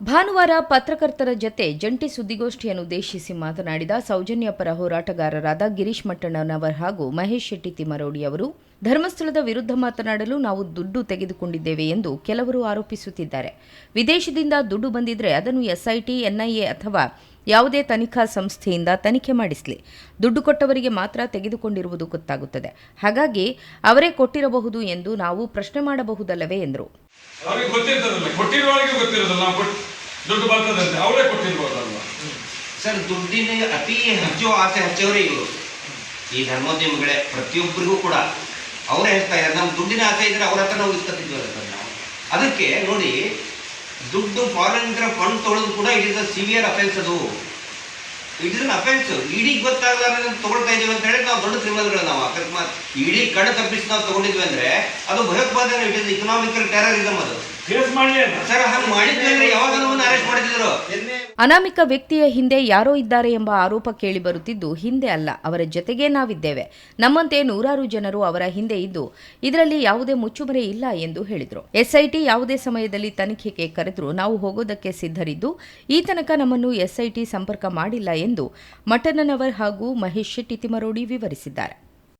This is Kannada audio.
ಭಾನುವಾರ ಪತ್ರಕರ್ತರ ಜತೆ ಜಂಟಿ ಸುದ್ದಿಗೋಷ್ಠಿಯನ್ನು ಉದ್ದೇಶಿಸಿ ಮಾತನಾಡಿದ ಸೌಜನ್ಯ ಪರ ಹೋರಾಟಗಾರರಾದ ಗಿರೀಶ್ ಮಟ್ಟಣ್ಣನವರ್ ಹಾಗೂ ಮಹೇಶ್ ಶೆಟ್ಟಿ ತಿಮರೋಡಿ ಅವರು, ಧರ್ಮಸ್ಥಳದ ವಿರುದ್ಧ ಮಾತನಾಡಲು ನಾವು ದುಡ್ಡು ತೆಗೆದುಕೊಂಡಿದ್ದೇವೆ ಎಂದು ಕೆಲವರು ಆರೋಪಿಸುತ್ತಿದ್ದಾರೆ. ವಿದೇಶದಿಂದ ದುಡ್ಡು ಬಂದಿದ್ರೆ ಅದನ್ನು ಎಸ್ಐಟಿ, ಎನ್ಐಎ ಅಥವಾ ಯಾವುದೇ ತನಿಖಾ ಸಂಸ್ಥೆಯಿಂದ ತನಿಖೆ ಮಾಡಿಸಲಿ. ದುಡ್ಡು ಕೊಟ್ಟವರಿಗೆ ಮಾತ್ರ ತೆಗೆದುಕೊಂಡಿರುವುದು ಗೊತ್ತಾಗುತ್ತದೆ. ಹಾಗಾಗಿ ಅವರೇ ಕೊಟ್ಟಿರಬಹುದು ಎಂದು ನಾವು ಪ್ರಶ್ನೆ ಮಾಡಬಹುದಲ್ಲವೇ ಎಂದರು. ಸರ್ ದುಡ್ಡಿನ ಅತಿ ಹೆಚ್ಚು ಆಸೆ ಹಚ್ಚವರೇ ಇವರು. ಈ ಧರ್ಮೋದ್ಯಮಿಗಳೇ ಪ್ರತಿಯೊಬ್ಬರಿಗೂ ಕೂಡ ಅವರೇ ಹೇಳ್ತಾ ಇದ್ದಾರೆ ನಮ್ಮ ದುಡ್ಡಿನ ಆಸೆ ಇದ್ರೆ ಅವ್ರ ಹತ್ರ ನಾವು ಇಸ್ಕೊತಿದ್ವಲ್ಲ ಸರ್ ನಾವು. ಅದಕ್ಕೆ ನೋಡಿ ದುಡ್ಡು ಫಾರಿನ್ ಫಂಡ್ ತೊಳೆದು ಕೂಡ it is a severe offence ಅದು. ಇಟ್ ಇಸ್ ಅನ್ ಅಫೆನ್ಸ್ ಇಡೀ ಗೊತ್ತಾಗಲಾರ ತಗೊಳ್ತಾ ಇದೀವಿ ಅಂತ ಹೇಳಿ ನಾವು ದೊಡ್ಡ ಕ್ರಿಮಿನಲ್ಗಳು ನಾವು. ಅಕಸ್ಮಾತ್ ಇಡೀ ಕಡೆ ತಪ್ಪಿಸಿ ನಾವು ತಗೊಂಡಿದ್ವಿ ಅಂದ್ರೆ ಅದು ಭಯೋತ್ಪಾದನೆ. ಇಟ್ ಇಸ್ ಇಕನಾಮಿಕಲ್ ಟೆರರಿಸಮ್ ಅದು. ಅನಾಮಿಕ ವ್ಯಕ್ತಿಯ ಹಿಂದೆ ಯಾರೋ ಇದ್ದಾರೆ ಎಂಬ ಆರೋಪ ಕೇಳಿ ಬರುತ್ತಿದ್ದು ಹಿಂದೆ ಅಲ್ಲ ಅವರ ಜೊತೆಗೆ ನಾವಿದ್ದೇವೆ. ನಮ್ಮಂತೆ ನೂರಾರು ಜನರು ಅವರ ಹಿಂದೆ ಇದ್ದು ಇದರಲ್ಲಿ ಯಾವುದೇ ಮುಚ್ಚುಮರೆ ಇಲ್ಲ ಎಂದು ಹೇಳಿದರು. ಎಸ್ಐಟಿ ಯಾವುದೇ ಸಮಯದಲ್ಲಿ ತನಿಖೆಗೆ ಕರೆದರೂ ನಾವು ಹೋಗೋದಕ್ಕೆ ಸಿದ್ಧರಿದ್ದು ಈ ತನಕ ನಮ್ಮನ್ನು ಎಸ್ಐಟಿ ಸಂಪರ್ಕ ಮಾಡಿಲ್ಲ ಎಂದು ಮಟನನವರ್ ಹಾಗೂ ಮಹೇಶ್ ಶೆಟ್ಟಿ ತಿಮರೋಡಿ ವಿವರಿಸಿದ್ದಾರೆ.